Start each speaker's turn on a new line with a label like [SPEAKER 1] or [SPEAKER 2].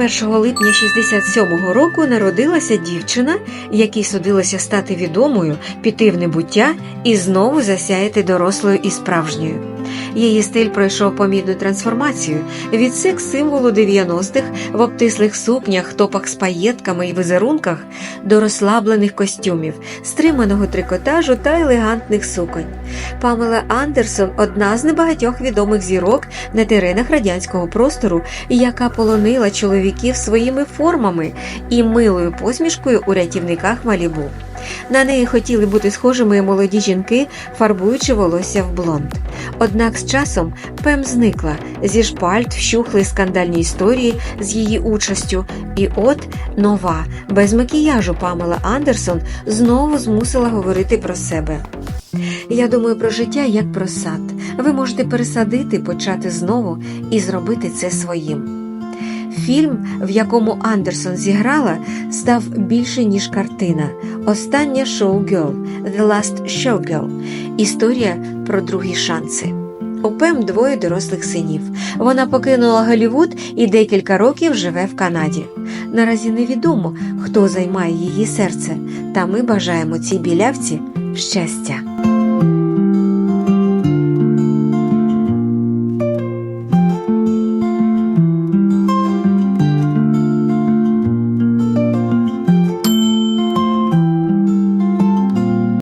[SPEAKER 1] 1 липня 67-го року народилася дівчина, якій судилося стати відомою, піти в небуття і знову засяяти дорослою і справжньою. Її стиль пройшов помітну трансформацію від секс-символу 90-х в обтислих сукнях, топах з паєтками і візерунках до розслаблених костюмів, стриманого трикотажу та елегантних суконь. Памела Андерсон одна з небагатьох відомих зірок на теренах радянського простору, яка полонила чоловіків своїми формами і милою посмішкою у рятівниках Малібу. На неї хотіли бути схожими молоді жінки, фарбуючи волосся в блонд. Однак з часом Пем зникла, зі шпальт вщухли скандальні історії з її участю, і от нова, без макіяжу Памела Андерсон знову змусила говорити про себе. Я думаю про життя як про сад. Ви можете пересадити, почати знову і зробити це своїм. Фільм, в якому Андерсон зіграла, став більше ніж картина. Остання шоу-герл The Last Showgirl. Історія про другі шанси. У Пем двоє дорослих синів. Вона покинула Голлівуд і декілька років живе в Канаді. Наразі невідомо, хто займає її серце, та ми бажаємо цій білявці щастя.